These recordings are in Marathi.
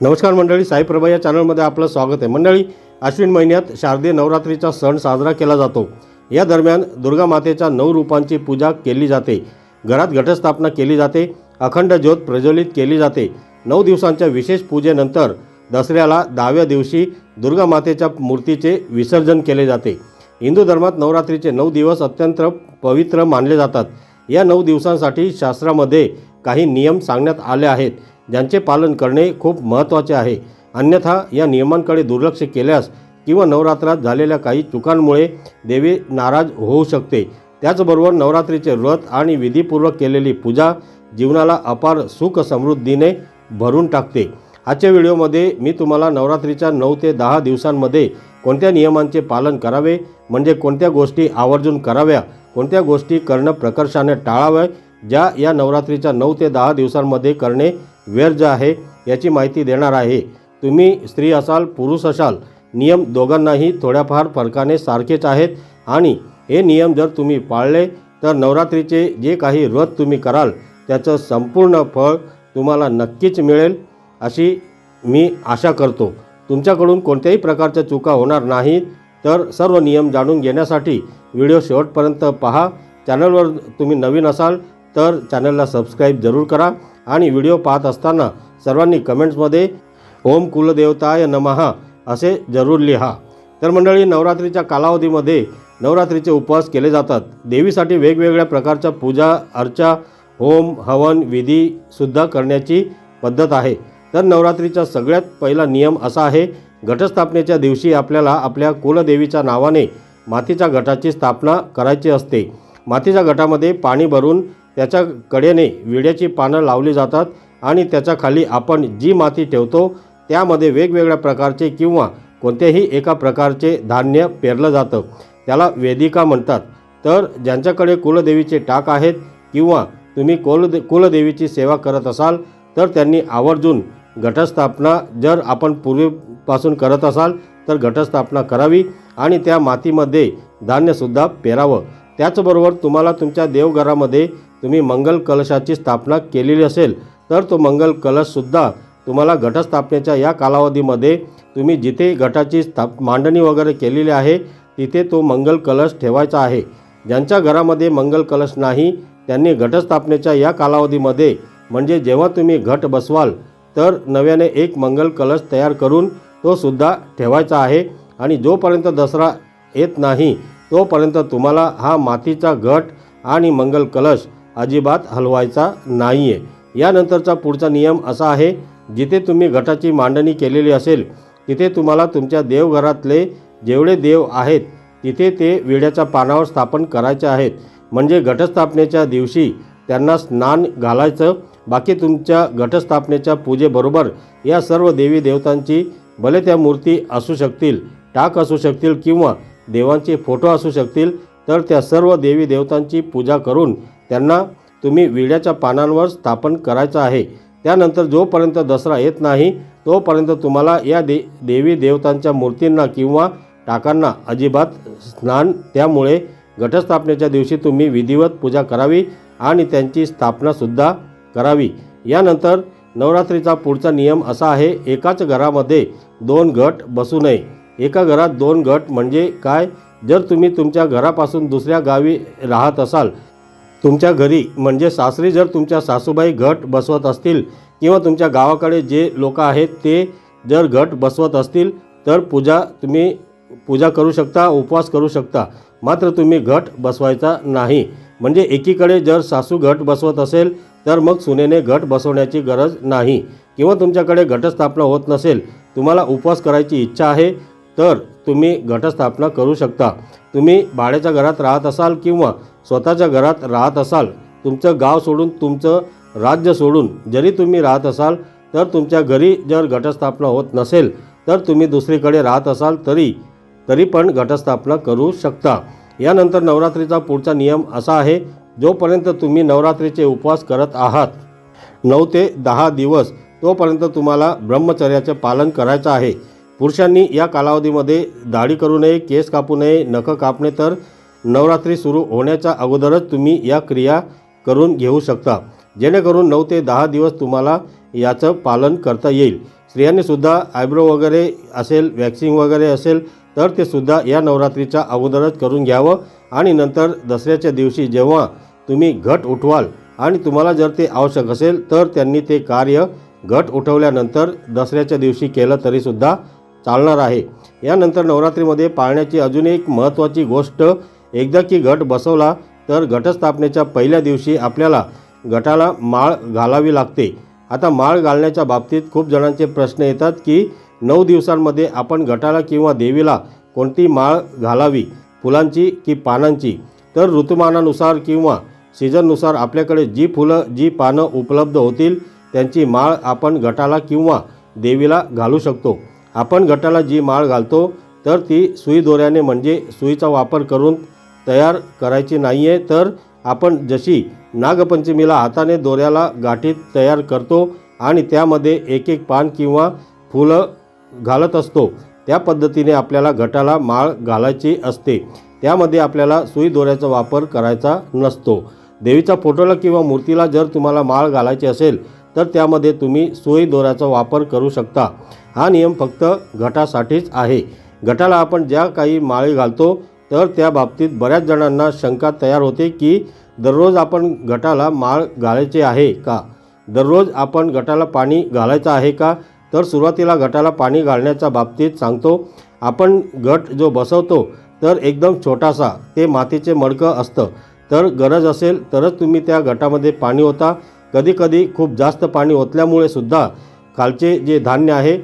नमस्कार मंडळी साईप्रभा या चॅनलमध्ये आपलं स्वागत आहे. मंडळी अश्विन महिन्यात शारदीय नवरात्रीचा सण साजरा केला जातो. या दरम्यान दुर्गा मातेच्या नऊ रूपांची पूजा केली जाते. घरात घटस्थापना केली जाते. अखंड ज्योत प्रज्वलित केली जाते. नऊ दिवसांच्या विशेष पूजेनंतर दसऱ्याला दहाव्या दिवशी दुर्गा मातेच्या मूर्तीचे विसर्जन केले जाते. हिंदू धर्मात नवरात्रीचे नऊ दिवस अत्यंत पवित्र मानले जातात. या नऊ दिवसांसाठी शास्त्रामध्ये काही नियम सांगण्यात आले आहेत. ज्यांचे पालन करणे खूप महत्त्वाचे आहे. अन्यथा या नियमांकडे दुर्लक्ष केल्यास किंवा नवरात्रात झालेल्या काही चुकांमुळे देवी नाराज होऊ शकते. त्याचबरोबर नवरात्रीचे व्रत आणि विधीपूर्वक केलेली पूजा जीवनाला अपार सुख समृद्धीने भरून टाकते. आजच्या व्हिडिओमध्ये मी तुम्हाला नवरात्रीच्या नऊ ते दहा दिवसांमध्ये कोणत्या नियमांचे पालन करावे म्हणजे कोणत्या गोष्टी आवर्जून कराव्या कोणत्या गोष्टी करणं प्रकर्षाने टाळाव्या ज्या या नवरात्रीच्या नऊ ते दहा दिवसांमध्ये करणे व्यर्ज आहे याची माहिती देणार आहे. तुम्ही स्त्री असाल पुरुष असाल नियम दोघांनाही थोड्याफार फरकाने सारखेच आहेत आणि हे नियम जर तुम्ही पाळले तर नवरात्रीचे जे काही व्रत तुम्ही कराल त्याचं संपूर्ण फळ तुम्हाला नक्कीच मिळेल अशी मी आशा करतो. तुमच्याकडून कोणत्याही प्रकारच्या चुका होणार नाहीत तर सर्व नियम जाणून घेण्यासाठी व्हिडिओ शेवटपर्यंत पहा. चॅनलवर तुम्ही नवीन असाल तर चॅनलला सबस्क्राईब जरूर करा आणि व्हिडिओ पाहत असताना सर्वांनी कमेंट्समध्ये ओम कुलदेवताय नमहा असे जरूर लिहा. तर मंडळी नवरात्रीच्या कालावधीमध्ये नवरात्रीचे उपवास केले जातात. देवीसाठी वेगवेगळ्या प्रकारच्या पूजा अर्चा होम हवन विधीसुद्धा करण्याची पद्धत आहे. तर नवरात्रीचा सगळ्यात पहिला नियम असा आहे घटस्थापनेच्या दिवशी आपल्याला आपल्या कुलदेवीच्या नावाने मातीच्या घटाची स्थापना करायची असते. मातीच्या घटामध्ये पाणी भरून त्याच्या कडेने विड्याची पानं लावली जातात आणि त्याच्याखाली आपण जी माती ठेवतो त्यामध्ये वेगवेगळ्या प्रकारचे किंवा कोणत्याही एका प्रकारचे धान्य पेरलं जातं. त्याला वेदिका म्हणतात. तर ज्यांच्याकडे कुलदेवीचे टाक आहेत किंवा तुम्ही कुलदे कुलदेवीची सेवा करत असाल तर त्यांनी आवर्जून घटस्थापना जर आपण पूर्वीपासून करत असाल तर घटस्थापना करावी आणि त्या मातीमध्ये धान्यसुद्धा पेरावं. त्याचबरोबर तुम्हाला तुमच्या देवघरामध्ये तुम्ही मंगल कलशाची स्थापना केलेली असेल तर तो मंगल कलशसुद्धा तुम्हाला घटस्थापनेच्या या कालावधीमध्ये तुम्ही जिथे घटाची स्थाप मांडणी वगैरे केलेली आहे तिथे तो मंगल कलश ठेवायचा आहे. ज्यांच्या घरामध्ये मंगल कलश नाही त्यांनी घटस्थापनेच्या या कालावधीमध्ये म्हणजे जेव्हा तुम्ही घट बसवाल तर नव्याने एक मंगल कलश तयार करून तो सुद्धा ठेवायचा आहे. आणि जोपर्यंत दसरा येत नाही तोपर्यंत तुम्हाला हा मातीचा घट आणि मंगल कलश अजिबात हलवायचा नाही आहे यानंतरचा पुढचा नियम असा आहे जिथे तुम्ही घटाची मांडणी केलेली असेल तिथे तुम्हाला तुमच्या देवघरातले जेवढे देव आहेत तिथे ते विड्याच्या पानावर स्थापन करायचे आहेत. म्हणजे घटस्थापनेच्या दिवशी त्यांना स्नान घालायचं बाकी तुमच्या घटस्थापनेच्या पूजेबरोबर या सर्व देवी देवतांची भले त्या मूर्ती असू शकतील टाक असू शकतील किंवा देवांचे फोटो असू शकतील तर त्या सर्व देवी देवतांची पूजा करून त्यांना तुम्ही विड्याच्या पानांवर स्थापन करायचं आहे. त्यानंतर जोपर्यंत दसरा येत नाही तोपर्यंत तुम्हाला या दे देवी देवतांच्या मूर्तींना किंवा टाकांना अजिबात स्नान त्यामुळे घटस्थापनेच्या दिवशी तुम्ही विधिवत पूजा करावी आणि त्यांची स्थापनासुद्धा करावी. यानंतर नवरात्रीचा पुढचा नियम असा आहे एकाच घरामध्ये दोन गट बसू नये. एका घरात दोन गट म्हणजे काय? जर तुम्ही तुमच्या घरापासून दुसऱ्या गावी राहत असाल तुमच्या घरी म्हणजे सासरी जर तुमच्या सासूबाई घट बसवत असतील किंवा तुमच्या गावाकडे जे लोक आहेत ते जर घट बसवत असतील तर पूजा तुम्ही पूजा करू शकता उपवास करू शकता. मात्र तुम्ही घट बसवायचा नाही. म्हणजे एकीकडे जर सासू घट बसवत असेल तर मग सुनेने घट बसवण्याची गरज नाही. किंवा तुमच्याकडे घटस्थापना होत नसेल तुम्हाला उपवास करायची इच्छा आहे तर तुम्ही घटस्थापना करू शकता. तुम्ही भाड्याच्या घरात राहत असाल किंवा स्वतःच्या घरात राहत असाल तुमचं गाव सोडून तुमचं राज्य सोडून जरी तुम्ही राहत असाल तर तुमच्या घरी जर घटस्थापना होत नसेल तर तुम्ही दुसरीकडे राहत असाल तरी तरी पण घटस्थापना करू शकता. यानंतर नवरात्रीचा पुढचा नियम असा आहे जोपर्यंत तुम्ही नवरात्रीचे उपवास करत आहात नऊ ते दहा दिवस तोपर्यंत तुम्हाला ब्रह्मचर्याचे पालन करायचं आहे. पुरुषांनी या कालावधीमध्ये दाढी करू नये केस कापू नये नखं कापणे तर नवरात्री सुरू होण्याच्या अगोदरच तुम्ही या क्रिया करून घेऊ शकता. जेणेकरून नऊ ते दहा दिवस तुम्हाला याचं पालन करता येईल. स्त्रियांनीसुद्धा आयब्रो वगैरे असेल वॅक्सिंग वगैरे असेल तर ते सुद्धा या नवरात्रीच्या अगोदरच करून घ्यावं. आणि नंतर दसऱ्याच्या दिवशी जेव्हा तुम्ही घट उठवाल आणि तुम्हाला जर ते आवश्यक असेल तर त्यांनी ते कार्य घट उठवल्यानंतर दसऱ्याच्या दिवशी केलं तरीसुद्धा चालणार आहे. यानंतर नवरात्रीमध्ये पाळण्याची अजून एक महत्त्वाची गोष्ट एकदा की घट बसवला तर घटस्थापनेच्या पहिल्या दिवशी आपल्याला घटाला माळ घालावी लागते. आता माळ घालण्याच्या बाबतीत खूप जणांचे प्रश्न येतात की नऊ दिवसांमध्ये आपण घटाला किंवा देवीला कोणती माळ घालावी? फुलांची की पानांची? तर ऋतुमानानुसार किंवा सीझननुसार आपल्याकडे जी फुलं जी पानं उपलब्ध होतील त्यांची माळ आपण घटाला किंवा देवीला घालू शकतो. आपण गटाला जी माळ घालतो तर ती सुई दोऱ्याने म्हणजे सुईचा वापर करून तयार करायची नाही आहे तर आपण जशी नागपंचमीला हाताने दोऱ्याला गाठीत तयार करतो आणि त्यामध्ये एक एक पान किंवा फुलं घालत असतो त्या पद्धतीने आपल्याला घटाला माळ घालायची असते. त्यामध्ये आपल्याला सुई दोऱ्याचा वापर करायचा नसतो. देवीच्या फोटोला किंवा मूर्तीला जर तुम्हाला माळ घालायची असेल तर त्यामध्ये तुम्ही सुई दोऱ्याचा वापर करू शकता. हा नियम फक्त गटासाठीच आहे. गटाला आपण ज्या काही माळी घालतो तर त्या बाबतीत बऱ्याच जणांना शंका तयार होते की दररोज आपण गटाला माळ घालायचे आहे का? दररोज आपण गटाला पाणी घालायचं आहे का? तर सुरुवातीला गटाला पाणी घालण्याच्या बाबतीत सांगतो आपण गट जो बसवतो तर एकदम छोटासा ते मातीचे मडकं असतं. तर गरज असेल तरच तुम्ही त्या गटामध्ये पाणी होता कधीकधी खूप जास्त पाणी ओतल्यामुळे सुद्धा खालचे जे धान्य आहे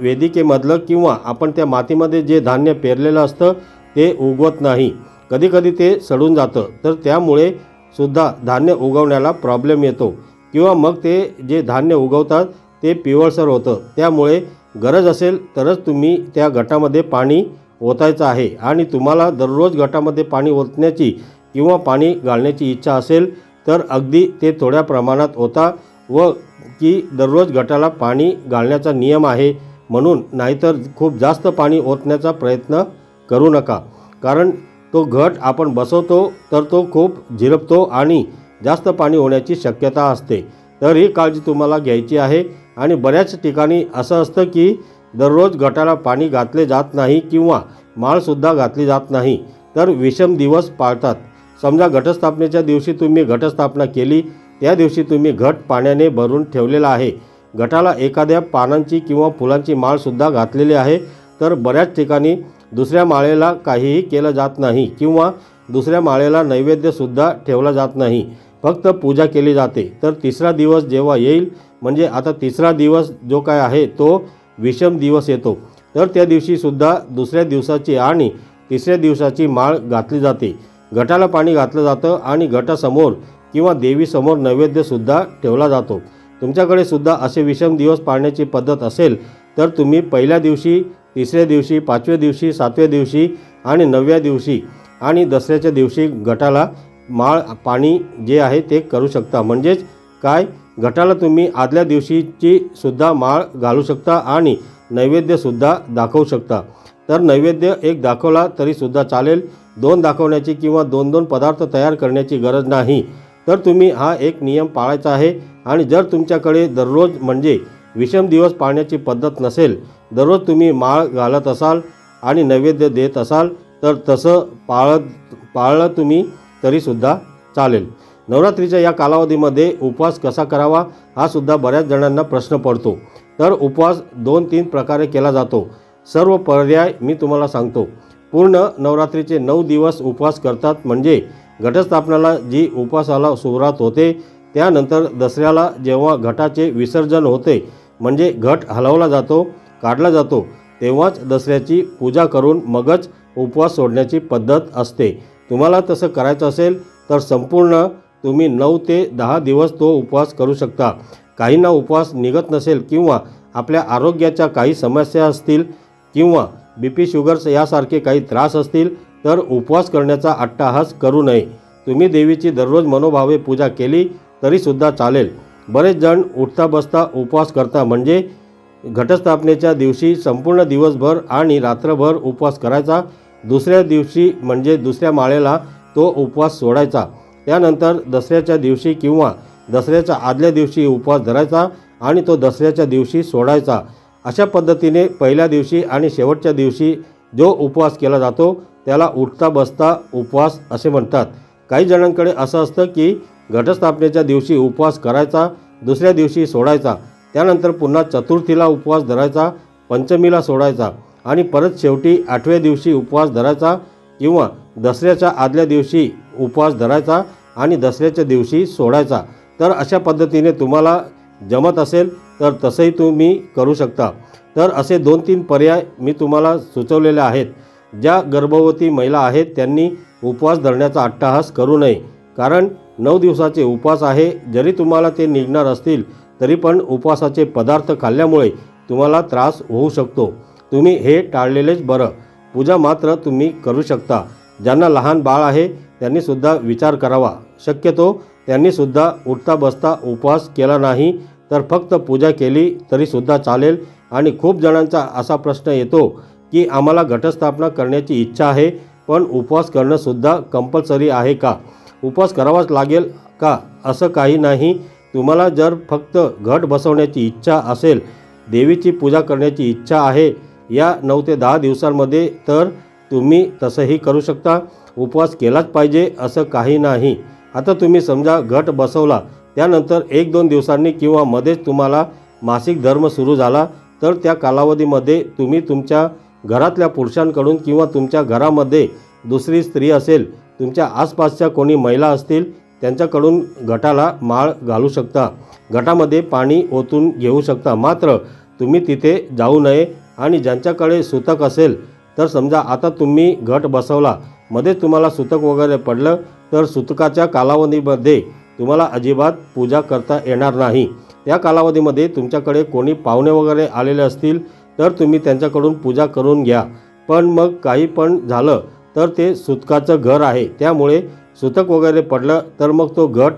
वेदिकेमधलं किंवा आपण त्या मातीमध्ये जे धान्य पेरलेलं असतं ते उगवत नाही. कधीकधी ते सडून जातं. तर त्यामुळे सुद्धा धान्य उगवण्याला प्रॉब्लेम येतो. किंवा मग ते जे धान्य उगवतात ते पिवळसर होतं. त्यामुळे गरज असेल तरच तुम्ही त्या गटामध्ये पाणी ओतायचं आहे. आणि तुम्हाला दररोज गटामध्ये पाणी ओतण्याची किंवा पाणी घालण्याची इच्छा असेल तर अगदी ते थोड्या प्रमाणात ओता व की दररोज गटाला पाणी घालण्याचा नियम आहे. म्हणून नाहीतर खूप जास्त पाणी ओतण्याचा प्रयत्न करू नका. कारण तो घट आपण बसवतो तर तो खूप झिरपतो आणि जास्त पाणी होण्याची शक्यता असते. तर ही काळजी तुम्हाला घ्यायची आहे. आणि बऱ्याच ठिकाणी असं असतं की दररोज गटाला पाणी घातले जात नाही किंवा माळसुद्धा घातली जात नाही तर विषम दिवस पाळतात. समजा घटस्थापनेच्या दिवशी तुम्ही घटस्थापना केली त्या दिवशी तुम्ही घट पाण्याने भरून ठेवलेला आहे. गटाला एखाद्या पानांची किंवा फुलांची माळसुद्धा घातलेली आहे तर बऱ्याच ठिकाणी दुसऱ्या माळेला काहीही केलं जात नाही किंवा दुसऱ्या माळेला नैवेद्यसुद्धा ठेवला जात नाही. फक्त पूजा केली जाते. तर तिसरा दिवस जेव्हा येईल म्हणजे आता तिसरा दिवस जो काय आहे तो विषम दिवस येतो. तर त्या दिवशीसुद्धा दुसऱ्या दिवसाची आणि तिसऱ्या दिवसाची माळ घातली जाते. घटाला पाणी घातलं जातं आणि घटासमोर किंवा देवीसमोर नैवेद्यसुद्धा ठेवला जातो. तुमच्याकडे सुद्धा असे विषम दिवस पाळण्याची पद्धत असेल तर तुम्ही पहिल्या दिवशी तिसऱ्या दिवशी पाचव्या दिवशी सातव्या दिवशी आणि नवव्या दिवशी आणि दसऱ्याच्या दिवशी गटाला माळ पाणी जे आहे ते करू शकता. म्हणजेच काय? गटाला तुम्ही आदल्या दिवशीची सुद्धा माळ घालू शकता आणि नैवेद्यसुद्धा दाखवू शकता. तर नैवेद्य एक दाखवला तरीसुद्धा चालेल. दोन दाखवण्याची किंवा दोन दोन पदार्थ तयार करण्याची गरज नाही. तर तुम्ही हा एक नियम पाळायचा आहे. आणि जर तुमच्याकडे दररोज म्हणजे विषम दिवस पाळण्याची पद्धत नसेल दररोज तुम्ही माळ घालत असाल आणि नैवेद्य देत असाल तर तसं पाळत पाळलं तुम्ही तरीसुद्धा चालेल. नवरात्रीच्या या कालावधीमध्ये उपवास कसा करावा हा सुद्धा बऱ्याच जणांना प्रश्न पडतो. तर उपवास दोन तीन प्रकारे केला जातो. सर्व पर्याय मी तुम्हाला सांगतो. पूर्ण नवरात्रीचे नऊ दिवस उपवास करतात म्हणजे घटस्थापनाला जी उपवासाला सुरुवात होते त्यानंतर दसऱ्याला जेव्हा घटाचे विसर्जन होते म्हणजे घट हलवला जातो काढला जातो तेव्हाच दसऱ्याची पूजा करून मगच उपवास सोडण्याची पद्धत असते. तुम्हाला तसं करायचं असेल तर संपूर्ण तुम्ही नऊ ते दहा दिवस तो उपवास करू शकता. काहींना उपवास निघत नसेल किंवा आपल्या आरोग्याच्या काही समस्या असतील किंवा बी पी शुगर्स यासारखे काही त्रास असतील तर उपवास करण्याचा अट्टाहास करू नये. तुम्ही देवीची दररोज मनोभावे पूजा केली तरीसुद्धा चालेल. बरेच जण उठता बसता उपवास करता म्हणजे घटस्थापनेच्या दिवशी संपूर्ण दिवसभर आणि रात्रभर उपवास करायचा. दुसऱ्या दिवशी म्हणजे दुसऱ्या माळेला तो उपवास सोडायचा. त्यानंतर दसऱ्याच्या दिवशी किंवा दसऱ्याच्या आदल्या दिवशी उपवास धरायचा आणि तो दसऱ्याच्या दिवशी सोडायचा. अशा पद्धतीने पहिल्या दिवशी आणि शेवटच्या दिवशी जो उपवास केला जातो त्याला उठता बसता उपवास असे म्हणतात. काही जणांकडे असं असतं की घटस्थापनेच्या दिवशी उपवास करायचा दुसऱ्या दिवशी सोडायचा. त्यानंतर पुन्हा चतुर्थीला उपवास धरायचा पंचमीला सोडायचा आणि परत शेवटी आठव्या दिवशी उपवास धरायचा किंवा दसऱ्याच्या आदल्या दिवशी उपवास धरायचा आणि दसऱ्याच्या दिवशी सोडायचा. तर अशा पद्धतीने तुम्हाला जमत असेल तर तसंही तुम्ही करू शकता. तर असे दोन तीन पर्याय मी तुम्हाला सुचवलेले आहेत. ज्या गर्भवती महिला आहेत त्यांनी उपवास धरण्याचा अट्टाहास करू नये. कारण नऊ दिवसाचे उपवास आहे. जरी तुम्हाला ते निघणार असतील तरी पण उपवासाचे पदार्थ खाल्ल्यामुळे तुम्हाला त्रास होऊ शकतो. तुम्ही हे टाळलेलेच बरं. पूजा मात्र तुम्ही करू शकता. ज्यांना लहान बाळ आहे त्यांनीसुद्धा विचार करावा. शक्यतो त्यांनीसुद्धा उठता बसता उपवास केला नाही तर फक्त पूजा केली तरीसुद्धा चालेल. आणि खूप जणांचा असा प्रश्न येतो की आम्हाला घटस्थापना करण्याची इच्छा आहे पण उपवास करणंसुद्धा कंपल्सरी आहे का? उपवास करावाच लागेल का? असं काही नाही. तुम्हाला जर फक्त घट बसवण्याची इच्छा असेल देवीची पूजा करण्याची इच्छा आहे या नऊ ते दहा दिवसांमध्ये तर तुम्ही तसंही करू शकता. उपवास केलाच पाहिजे असं काही नाही. आता तुम्ही समजा घट बसवला त्यानंतर एक दोन दिवसांनी किंवा मध्येच तुम्हाला मासिक धर्म सुरू झाला तर त्या कालावधीमध्ये तुम्ही तुमच्या घरातल्या पुरुषांकडून किंवा तुमच्या घरामध्ये दुसरी स्त्री असेल तुमच्या आसपासच्या कोणी महिला असतील त्यांच्याकडून घटाला माळ घालू शकता. घटामध्ये पाणी ओतून घेऊ शकता. मात्र तुम्ही तिथे जाऊ नये आणि ज्यांच्याकडे सुतक असेल तर समजा आता तुम्ही घट बसवला मध्ये तुम्हाला सुतक वगैरे पडलं तर सुतकाच्या कालावधीमध्ये तुम्हाला अजिबात पूजा करता येणार नाही. त्या कालावधीमध्ये तुमच्याकडे कोणी पाहुणे वगैरे आलेले असतील तर तुम्ही त्यांच्याकडून पूजा करून घ्या. पण मग काही पण झालं तर ते सुतकाचं घर आहे. त्यामुळे सुतक वगैरे पडलं तर मग तो घट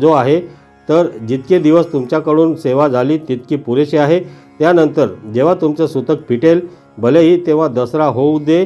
जो आहे तर जितके दिवस तुमच्याकडून सेवा झाली तितकी पुरेशी आहे. त्यानंतर जेव्हा तुमचं सुतक फिटेल भलेही तेव्हा दसरा होऊ दे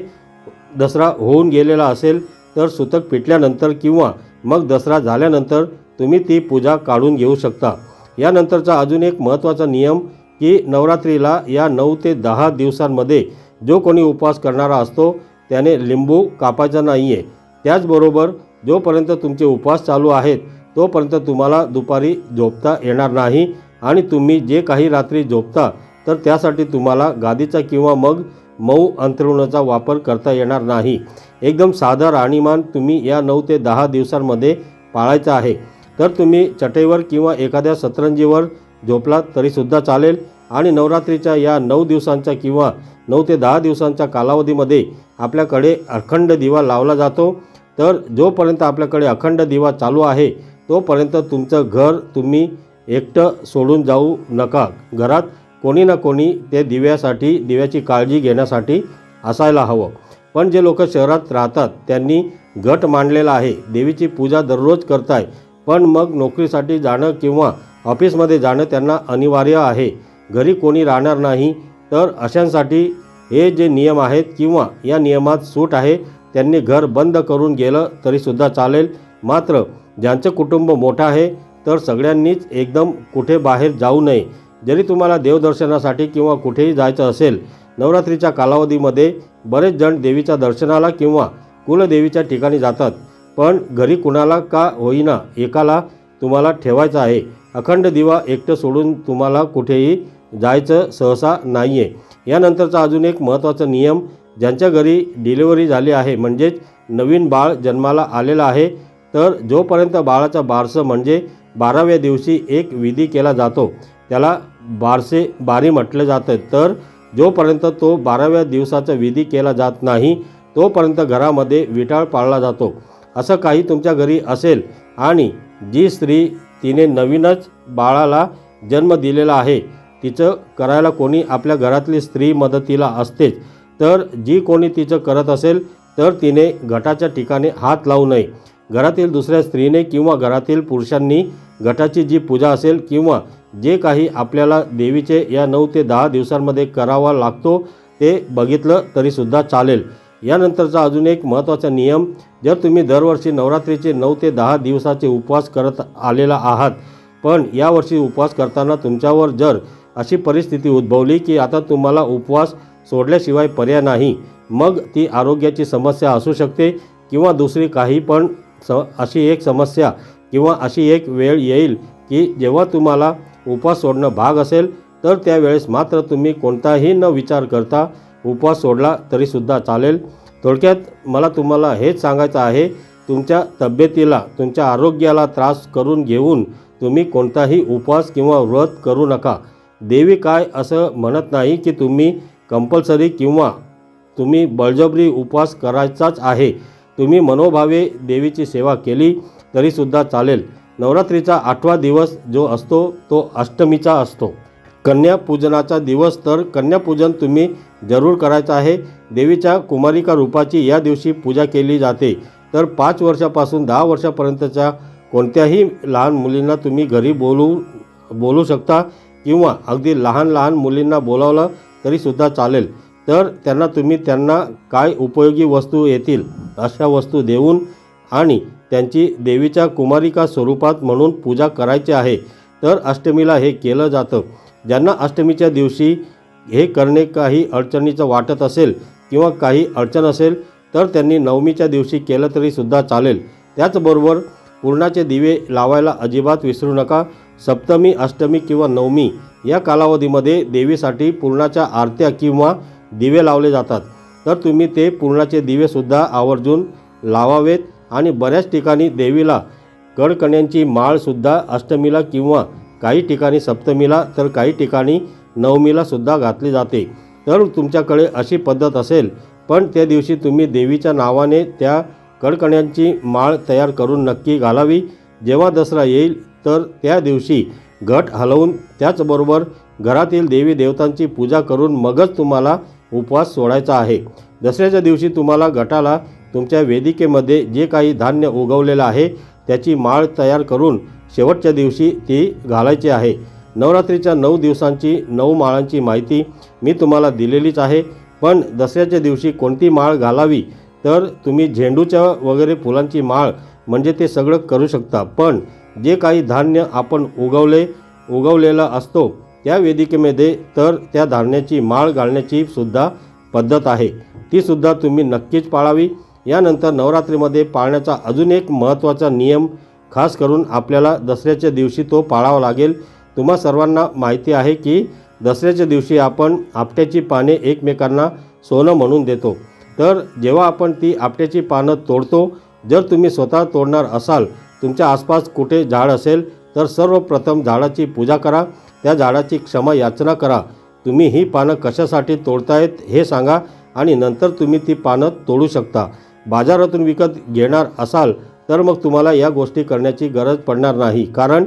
दसरा होऊन गेलेला असेल तर सुतक फिटल्यानंतर किंवा मग दसरा झाल्यानंतर तुम्ही ती पूजा काढून घेऊ शकता. यानंतरचा अजून एक महत्त्वाचा नियम की नवरात्रीला या नऊ ते दहा दिवसांमध्ये जो कोणी उपवास करणारा असतो त्याने लिंबू कापायचा नाही आहे त्याचबरोबर जोपर्यंत तुमचे उपवास चालू आहेत तोपर्यंत तुम्हाला दुपारी झोपता येणार नाही आणि तुम्ही जे काही रात्री झोपता तर त्यासाठी तुम्हाला गादीचा किंवा मग मऊ अंतरुणाचा वापर करता येणार नाही. एकदम साधा राहणीमान तुम्ही या नऊ ते दहा दिवसांमध्ये पाळायचा आहे. तर तुम्ही चटईवर किंवा एखाद्या सतरंजीवर झोपलात तरीसुद्धा चालेल. आणि नवरात्रीच्या या नऊ दिवसांच्या किंवा नऊ ते दहा दिवसांच्या कालावधीमध्ये आपल्याकडे अखंड दिवा लावला जातो. तर जोपर्यंत आपल्याकडे अखंड दिवा चालू आहे तोपर्यंत तुमचं घर तुम्ही एकटं सोडून जाऊ नका घरात. कोणी ना कोणी ते दिव्यासाठी दिव्याची काळजी घेण्यासाठी असायला हवं. पण जे लोक शहरात राहतात त्यांनी गट मांडलेला आहे. देवीची पूजा दररोज करताय. पण मग नोकरीसाठी जाणं किंवा ऑफिसमध्ये जाणं त्यांना अनिवार्य आहे. घरी कोणी राहणार नाही तर अशांसाठी हे जे नियम आहेत किंवा या नियमात सूट आहे त्यांनी घर बंद करून गेलं तरीसुद्धा चालेल. मात्र ज्यांचं कुटुंब मोठं आहे तर सगळ्यांनीच एकदम कुठे बाहेर जाऊ नये. जरी तुम्हाला देवदर्शनासाठी किंवा कुठेही जायचं असेल नवरात्रीच्या कालावधीमध्ये बरेच जण देवीच्या दर्शनाला किंवा कुलदेवीच्या ठिकाणी जातात. पण घरी कुणाला का होईना एकाला तुम्हाला ठेवायचं आहे. अखंड दिवा एकटं सोडून तुम्हाला कुठेही जायचं सहसा नाही आहे यानंतरचा अजून एक महत्त्वाचा नियम ज्यांच्या घरी डिलिव्हरी झाली आहे म्हणजेच नवीन बाळ जन्माला आलेलं आहे तर जोपर्यंत बाळाचा बारसं म्हणजे बाराव्या दिवशी एक विधी केला जातो त्याला बारसे बारी म्हटलं जातं. तर जोपर्यंत तो बाराव्या दिवसाचा विधी केला जात नाही तोपर्यंत घरामध्ये विटाळ पाळला जातो. असं काही तुमच्या घरी असेल आणि जी स्त्री तिने नवीनच बाळाला जन्म दिलेला आहे तिचं करायला कोणी आपल्या घरातली स्त्री मदतीला असतेच. तर जी कोणी तिचं करत असेल तर तिने घटाच्या ठिकाणी हात लावू नये. घरातील दुसऱ्या स्त्रीने किंवा घरातील पुरुषांनी घटाची जी पूजा असेल किंवा जे काही आपल्याला देवीचे या नऊ ते दहा दिवसांमध्ये करावा लागतो ते बघितलं तरीसुद्धा चालेल. यानंतरचा अजून एक महत्त्वाचा नियम जर तुम्ही दरवर्षी नवरात्रीचे नऊ ते दहा दिवसाचे उपवास करत आलेला आहात पण यावर्षी उपवास करताना तुमच्यावर जर अशी परिस्थिती उद्भवली की आता तुम्हाला उपवास सोडल्याशिवाय पर्याय नाही मग ती आरोग्याची समस्या असू शकते किंवा दुसरी काही पण स अशी एक समस्या किंवा अशी एक वेळ येईल की जेव्हा तुम्हाला उपवास सोडणं भाग असेल तर त्यावेळेस मात्र तुम्ही कोणताही न विचार करता उपवास सोडला तरीसुद्धा चालेल. थोडक्यात मला तुम्हाला हेच सांगायचं आहे तुमच्या तब्येतीला तुमच्या आरोग्याला त्रास करून घेऊन तुम्ही कोणताही उपवास किंवा व्रत करू नका. देवी काय असं म्हणत नाही की तुम्ही कंपल्सरी किंवा तुम्ही बळजबरी उपवास करायचाच आहे. तुम्ही मनोभावे देवीची सेवा केली तरीसुद्धा चालेल. नवरात्रीचा आठवा दिवस जो असतो तो अष्टमीचा असतो. कन्यापूजनाचा दिवस तर कन्यापूजन तुम्ही जरूर करायचं आहे. देवीच्या कुमारिका रूपाची या दिवशी पूजा केली जाते. तर पाच वर्षापासून दहा वर्षापर्यंतच्या कोणत्याही लहान मुलींना तुम्ही घरी बोलू बोलू शकता किंवा अगदी लहान लहान मुलींना बोलावलं तरीसुद्धा चालेल. तर त्यांना तुम्ही त्यांना काय उपयोगी वस्तू येतील अशा वस्तू देऊन आणि त्यांची देवीच्या कुमारिका स्वरूपात म्हणून पूजा करायची आहे. तर अष्टमीला हे केलं जातं. ज्यांना अष्टमीच्या दिवशी हे करणे काही अडचणीचं वाटत असेल किंवा काही अडचण असेल तर त्यांनी नवमीच्या दिवशी केलं तरीसुद्धा चालेल. त्याचबरोबर पूर्णाचे दिवे लावायला अजिबात विसरू नका. सप्तमी अष्टमी किंवा नवमी या कालावधीमध्ये देवीसाठी पूर्णाच्या आरत्या किंवा दिवे लावले जातात. तर तुम्ही ते पूर्णाचे दिवेसुद्धा आवर्जून लावावेत आणि बऱ्याच ठिकाणी देवीला कडकण्यांची माळसुद्धा अष्टमीला किंवा काही ठिकाणी सप्तमीला तर काही ठिकाणी नवमीला सुद्धा घातली जाते. तर तुमच्याकडे अशी पद्धत असेल पण त्या दिवशी तुम्ही देवीच्या नावाने त्या कडकण्यांची माळ तयार करून नक्की घालावी. जेव्हा दसरा येईल तर त्या दिवशी घट हलवून त्याचबरोबर घरातील देवी देवतांची पूजा करून मगच तुम्हाला उपवास सोडायचा आहे. दसऱ्याच्या दिवशी तुम्हाला गटाला तुमच्या वेदिकेमध्ये जे काही धान्य उगवलेलं आहे त्याची माळ तयार करून शेवटच्या दिवशी ती घालायची आहे. नवरात्रीच्या नऊ दिवसांची नऊ माळांची माहिती मी तुम्हाला दिलेलीच आहे. पण दसऱ्याच्या दिवशी कोणती माळ घालावी? तर तुम्ही झेंडूच्या वगैरे फुलांची माळ म्हणजे ते सगळं करू शकता. पण जे काही धान्य आपण उगवले उगवलेला असतो त्या वेदिकेमध्ये तर त्या धान्याची माळ घालण्याची सुद्धा पद्धत आहे. तीसुद्धा तुम्ही नक्कीच पाळावी. यानंतर नवरात्रीमध्ये पाळण्याचा अजून एक महत्त्वाचा नियम खास करून आपल्याला दसऱ्याच्या दिवशी तो पाळावा लागेल. तुम्हा सर्वांना माहिती आहे की दसऱ्याच्या दिवशी आपण आपट्याची पाने एकमेकांना सोनं म्हणून देतो. तर जेव्हा आपण ती आपट्याची पानं तोडतो जर तुम्ही स्वतः तोडणार असाल तुमच्या आसपास कुठे झाड असेल तर सर्वप्रथम झाडाची पूजा करा. त्या झाडाची क्षमा याचना करा. तुम्ही ही पानं कशासाठी तोडतायत हे सांगा आणि नंतर तुम्ही ती पानं तोडू शकता. बाजारातून विकत घेणार असाल तर मग तुम्हाला या गोष्टी करण्याची गरज पडणार नाही. कारण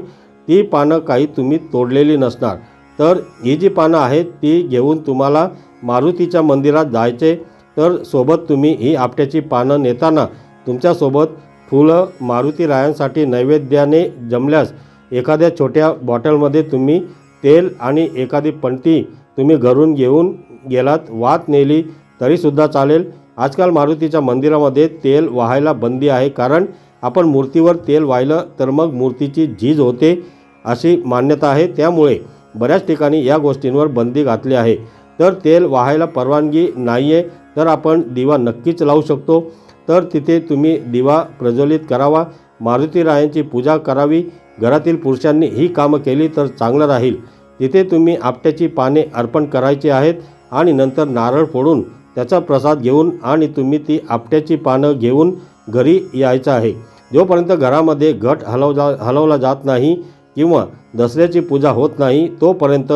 ती पानं काही तुम्ही तोडलेली नसणार. तर ही जी पानं आहेत ती घेऊन तुम्हाला मारुतीच्या मंदिरात जायचे. तर सोबत तुम्ही ही आपट्याची पानं नेताना तुमच्यासोबत फुलं मारुती रायांसाठी नैवेद्याने जमल्यास एखाद्या छोट्या बॉटलमध्ये तुम्ही तेल आणि एखादी पणती तुम्ही घरून घेऊन गेलात वात नेली तरीसुद्धा चालेल. आजकाल मारुतीच्या मंदिरामध्ये तेल वाहायला बंदी आहे. कारण आपण मूर्तीवर तेल वाहिलं तर मग मूर्तीची झीज होते अशी मान्यता आहे. त्यामुळे बऱ्याच ठिकाणी या गोष्टींवर बंदी घातली आहे. तर तेल वाहायला परवानगी नाही आहे तर आपण दिवा नक्कीच लावू शकतो. तर तिथे तुम्ही दिवा प्रज्वलित करावा. मारुती रायांची पूजा करावी. घरातील पुरुषांनी ही कामं केली तर चांगलं राहील. तिथे तुम्ही आपट्याची पाने अर्पण करायची आहेत आणि नंतर नारळ फोडून त्याचा प्रसाद घेऊन आणि तुम्ही ती आपट्याची पानं घेऊन घरी यायचं आहे. जोपर्यंत घरामध्ये घट हलवला हलवला जात नाही किंवा दसऱ्याची पूजा होत नाही तोपर्यंत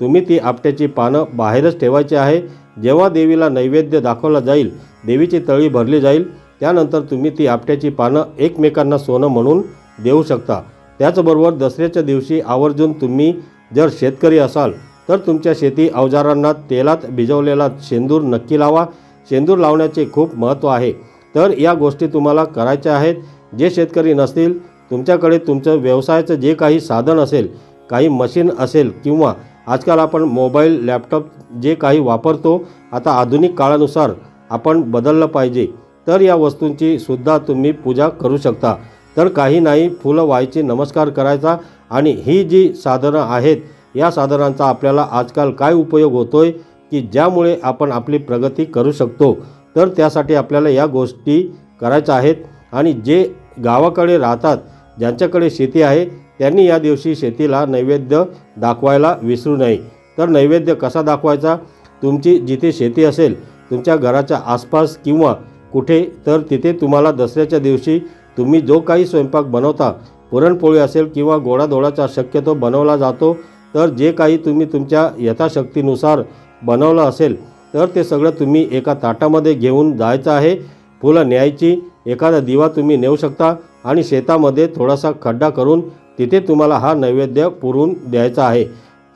तुम्ही ती आपट्याची पानं बाहेरच ठेवायची आहे. जेव्हा देवीला नैवेद्य दाखवला जाईल देवीची तळी भरली जाईल त्यानंतर तुम्ही ती आपट्याची पानं एकमेकांना सोनं म्हणून देऊ शकता. त्याचबरोबर दसऱ्याच्या दिवशी आवर्जून तुम्ही जर शेतकरी असाल तर तुमच्या शेती अवजारांना तेलात भिजवलेला शेंदूर नक्की लावा. शेंदूर लावण्याचे खूप महत्त्व आहे. तर या गोष्टी तुम्हाला करायच्या आहेत. जे शेतकरी नसतील तुमच्याकडे तुमचं व्यवसायाचं जे काही साधन असेल काही मशीन असेल किंवा आजकाल आपण मोबाईल लॅपटॉप जे काही वापरतो आता आधुनिक काळानुसार आपण बदललं पाहिजे. तर या वस्तूंची सुद्धा तुम्ही पूजा करू शकता. तर काही नाही फुलं व्हायची नमस्कार करायचा आणि ही जी साधनं आहेत या साधनांचा आपल्याला आजकाल काय उपयोग होतोय की ज्यामुळे आपण आपली प्रगती करू शकतो. तर त्यासाठी आपल्याला या गोष्टी करायच्या आहेत आणि जे गावाकडे राहतात ज्यांच्याकडे शेती आहे त्यांनी या दिवशी शेतीला नैवेद्य दाखवायला विसरू नये. तर नैवेद्य कसा दाखवायचा? तुमची जिथे शेती असेल तुमच्या घराच्या आसपास किंवा कुठे तर तिथे तुम्हाला दसऱ्याच्या दिवशी तुम्ही जो काही स्वयंपाक बनवता पुरणपोळी असेल किंवा गोडाधोडाचा शक्यतो बनवला जातो तर जे काही तुम्ही तुमच्या यथाशक्तीनुसार बनवलं असेल तर ते सगळं तुम्ही एका ताटामध्ये घेऊन जायचं आहे. फुलं न्यायची एखादा दिवा तुम्ही नेऊ शकता आणि शेतामध्ये थोडासा खड्डा करून तिथे तुम्हाला हा नैवेद्य पुरून द्यायचा आहे.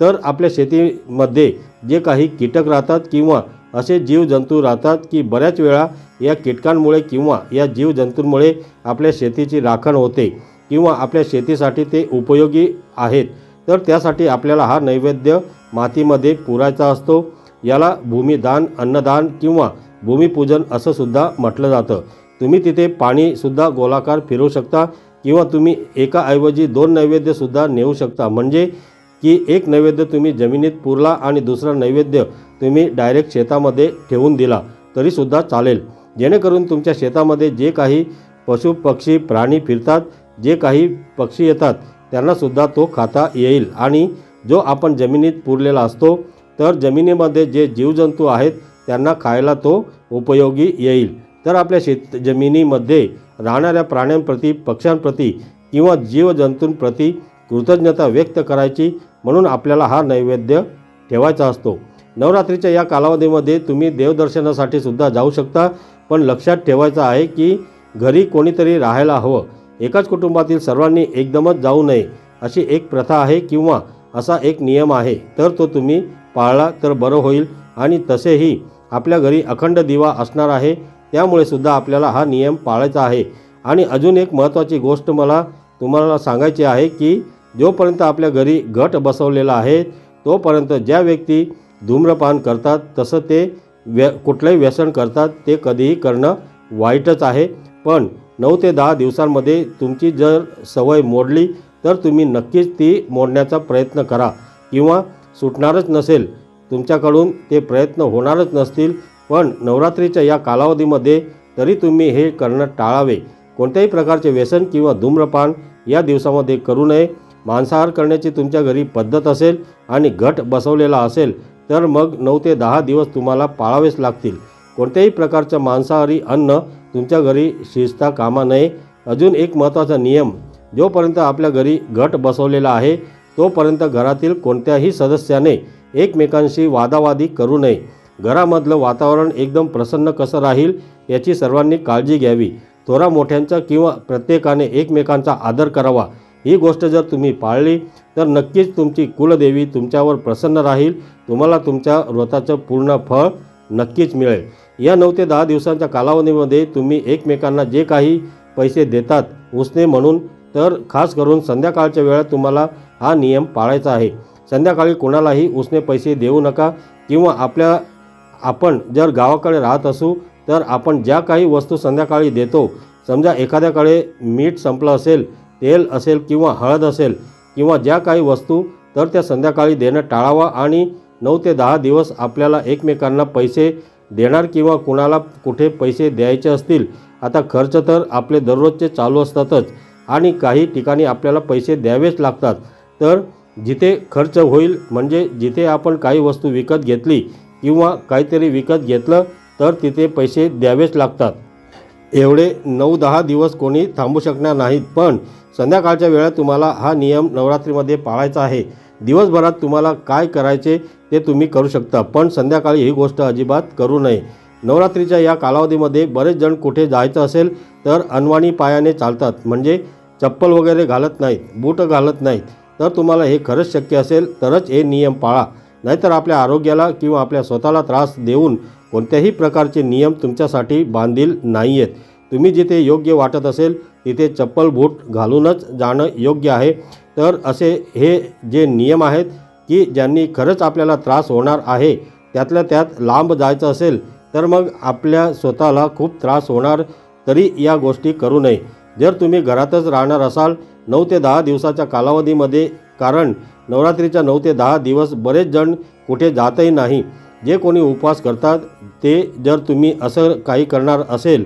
तर आपल्या शेतीमध्ये जे काही कीटक राहतात किंवा असे जीवजंतू राहतात की बऱ्याच वेळा या कीटकांमुळे किंवा या जीवजंतूंमुळे आपल्या शेतीची राखण होते किंवा आपल्या शेतीसाठी ते उपयोगी आहेत. तर त्यासाठी आपल्याला हा नैवेद्य मातीमध्ये पुरायचा असतो. याला भूमिदान अन्नदान किंवा भूमिपूजन असं सुद्धा म्हटलं जातं. तुम्ही तिथे पाणीसुद्धा गोलाकार फिरवू शकता किंवा तुम्ही एकाऐवजी दोन नैवेद्यसुद्धा नेऊ शकता. म्हणजे की एक नैवेद्य तुम्ही जमिनीत पुरला आणि दुसरा नैवेद्य तुम्ही डायरेक्ट शेतामध्ये ठेवून दिला तरीसुद्धा चालेल. जेणेकरून तुमच्या शेतामध्ये जे काही पशु पक्षी प्राणी फिरतात जे काही पक्षी येतात त्यांनासुद्धा तो खाता येईल. आणि जो आपण जमिनीत पुरलेला असतो तर जमिनीमध्ये जे जीवजंतू आहेत त्यांना खायला तो उपयोगी येईल. तर आपल्या शेत जमिनीमध्ये राहणाऱ्या प्राण्यांप्रती पक्ष्यांप्रती किंवा जीवजंतूंप्रती कृतज्ञता व्यक्त करायची म्हणून आपल्याला हा नैवेद्य ठेवायचा असतो. नवरात्रीच्या या कालावधीमध्ये तुम्ही देवदर्शनासाठी सुद्धा जाऊ शकता पण लक्षात ठेवायचं आहे की घरी कोणीतरी राहायला हवं. एकाच कुटुंबातील सर्वांनी एकदमच जाऊ नये अशी एक प्रथा आहे किंवा असा एक नियम आहे. तर तो तुम्ही पाळला तर बरं होईल आणि तसेही आपल्या घरी अखंड दिवा असणार आहे. त्यामुळे सुद्धा आपल्याला हा नियम पाळायचा आहे. आणि अजून एक महत्त्वाची गोष्ट मला तुम्हाला सांगायची आहे की जोपर्यंत आपल्या घरी गट बसवलेला आहे तोपर्यंत ज्या व्यक्ती धूम्रपान करतात तसं ते व्य कुठलंही व्यसन करतात ते कधीही करणं वाईटच आहे. पण नऊ ते दहा दिवसांमध्ये तुमची जर सवय मोडली तर तुम्ही नक्कीच ती मोडण्याचा प्रयत्न करा. किंवा सुटणारच नसेल तुमच्याकडून ते प्रयत्न होणारच नसतील पण नवरात्रीच्या या कालावधीमध्ये तरी तुम्ही हे करणं टाळावे. कोणत्याही प्रकारचे व्यसन किंवा धूम्रपान या दिवसामध्ये करू नये. मांसाहार करण्याची तुमच्या घरी पद्धत असेल आणि घट बसवलेला असेल तर मग नऊ ते दहा दिवस तुम्हाला पाळावेच लागतील. कोणत्याही प्रकारचं मांसाहारी अन्न तुमच्या घरी शिजता कामा नये. अजून एक महत्त्वाचा नियम जोपर्यंत आपल्या घरी घट बसवलेला आहे तोपर्यंत घरातील कोणत्याही सदस्याने एकमेकांशी वादावादी करू नये. घरामधलं वातावरण एकदम प्रसन्न कसं राहील याची सर्वांनी काळजी घ्यावी. थोरा मोठ्यांचा किंवा प्रत्येकाने एकमेकांचा आदर करावा. ही गोष्ट जर तुम्ही पाळली तर नक्कीच तुमची कुलदेवी तुमच्यावर प्रसन्न राहील. तुम्हाला तुमच्या व्रताचं पूर्ण फळ नक्कीच मिळेल. या नऊ ते दहा दिवसांच्या कालावधीमध्ये तुम्ही एकमेकांना जे काही पैसे देतात उसने म्हणून तर खास करून संध्याकाळच्या वेळात तुम्हाला हा नियम पाळायचा आहे. संध्याकाळी कोणालाही उसने पैसे देऊ नका किंवा आपल्या आपण जर गावाकडे राहत असू तर आपण ज्या काही वस्तू संध्याकाळी देतो समजा एखाद्याकडे मीठ संपलं असेल तेल असेल किंवा हळद असेल किंवा ज्या काही वस्तू तर त्या संध्याकाळी देणं टाळावा आणि नऊ ते दहा दिवस आपल्याला एकमेकांना पैसे देणार किंवा कुणाला कुठे पैसे द्यायचे असतील आता खर्च तर आपले दररोजचे चालू असतातच आणि काही ठिकाणी आपल्याला पैसे द्यावेच लागतात. तर जिथे खर्च होईल म्हणजे जिथे आपण काही वस्तू विकत घेतली किंवा काहीतरी विकत घेतलं तर तिथे पैसे द्यावेच लागतात. एवढे नऊ दहा दिवस कोणी थांबू शकणार नाहीत पण संध्याकाळच्या वेळात तुम्हाला हा नियम नवरात्रीमध्ये पाळायचा आहे. दिवसभरात तुम्हाला काय करायचे ते तुम्ही करू शकता पण संध्याकाळी ही गोष्ट अजिबात करू नये. नवरात्रीच्या या कालावधीमध्ये बरेच जण कुठे जायचं असेल तर अनवाणी पायाने चालतात म्हणजे चप्पल वगैरे घालत नाहीत बूट घालत नाहीत. तर तुम्हाला हे खरंच शक्य असेल तरच हे नियम पाळा. नाहीतर आपल्या आरोग्याला किंवा आपल्या स्वतःला त्रास देऊन कोणत्याही प्रकारचे नियम तुमच्यासाठी बांधील नाही आहेत तुम्ही जिथे योग्य वाटत असेल तिथे चप्पल बूट घालूनच जाणं योग्य आहे. तर असे हे जे नियम आहेत की ज्यांनी खरंच आपल्याला त्रास होणार आहे त्यातल्या त्यात लांब जायचं असेल तर मग आपल्या स्वतःला खूप त्रास होणार तरी या गोष्टी करू नये. जर तुम्ही घरातच राहणार असाल नऊ ते दहा दिवसाच्या कालावधीमध्ये कारण नवरात्रीच्या नऊ ते दहा दिवस बरेच जण कुठे जातही नाही. जे कोणी उपवास करतात ते जर तुम्ही असं काही करणार असेल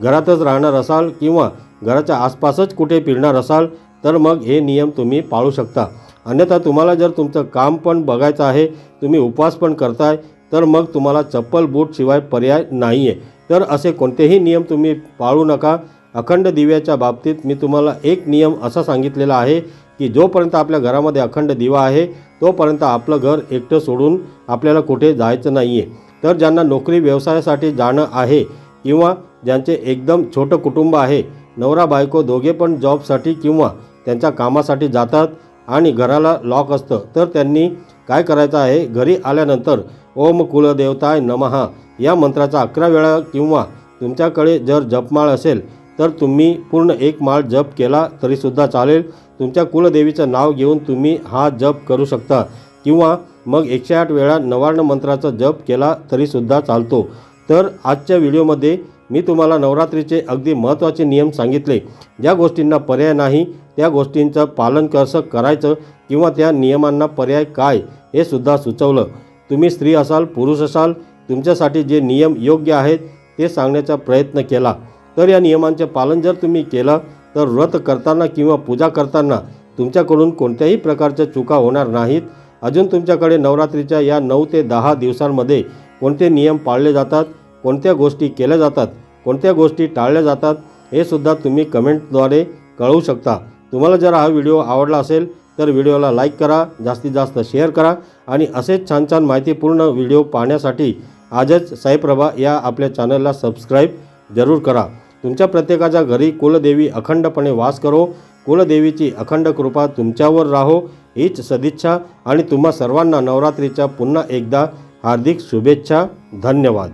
घरातच राहणार असाल किंवा घराच्या आसपासच कुठे फिरणार असाल तर मग हे नियम तुम्ही पाळू शकता. अन्यथा तुम्हाला जर तुमचं काम पण बघायचं आहे तुम्ही उपवास पण करताय तर मग तुम्हाला चप्पल बूट शिवाय पर्याय नाही आहे तर असे कोणतेही नियम तुम्ही पाळू नका. अखंड दिव्याच्या बाबतीत मी तुम्हाला एक नियम असा सांगितलेला आहे की जोपर्यंत आपल्या घरामध्ये अखंड दिवा आहे तोपर्यंत आपलं घर एकटं सोडून आपल्याला कुठे जायचं नाही आहे तर ज्यांना नोकरी व्यवसायासाठी जाणं आहे किंवा ज्यांचे एकदम छोटं कुटुंब आहे नवरा बायको दोघे पण जॉबसाठी किंवा त्यांच्या कामासाठी जातात आणि घराला लॉक असतं तर त्यांनी काय करायचं आहे? घरी आल्यानंतर ओम कुलदेवताय नमहा या मंत्राचा अकरा वेळा किंवा तुमच्याकडे जर जपमाळ असेल तर तुम्ही पूर्ण एक माळ जप केला तरीसुद्धा चालेल. तुमच्या कुलदेवीचं नाव घेऊन तुम्ही हा जप करू शकता. किंवा मग एकशे आठ वेळा नवार्ण मंत्राचा जप केला तरीसुद्धा चालतो. तर आजच्या व्हिडिओमध्ये मी तुम्हाला नवरात्रीचे अगदी महत्त्वाचे नियम सांगितले. ज्या गोष्टींना पर्याय नाही त्या गोष्टींचं पालन कसं करायचं किंवा त्या नियमांना पर्याय काय हे सुद्धा सुचवलं. तुम्ही स्त्री असाल पुरुष असाल तुमच्यासाठी जे नियम योग्य आहेत ते सांगण्याचा प्रयत्न केला. तर या नियमांचे पालन जर तुम्ही केलं तर व्रत करताना किंवा पूजा करताना तुमच्याकडून कोणत्याही प्रकारच्या चुका होणार नाहीत. अजून तुमच्याकडे नवरात्रीच्या या नऊ ते दहा दिवसांमध्ये कोणते नियम पाळले जातात कोणत्या गोष्टी केल्या जातात कोणत्या गोष्टी टाळल्या जातात हे सुद्धा तुम्ही कमेंटद्वारे कळवू शकता. तुम्हाला जर हा व्हिडिओ आवडला असेल तर व्हिडिओला लाईक करा जास्तीत जास्त शेअर करा आणि असेच छान छान माहितीपूर्ण व्हिडिओ पाहण्यासाठी आजच साईप्रभा या आपल्या चॅनलला सबस्क्राईब जरूर करा. तुमच्या प्रत्येकाच्या घरी कुलदेवी अखंडपणे वास करो. कुलदेवीची अखंड कृपा तुमच्यावर राहो. हीच सदिच्छा आणि तुम्हा सर्वांना नवरात्रीच्या पुन्हा एकदा हार्दिक शुभेच्छा. धन्यवाद.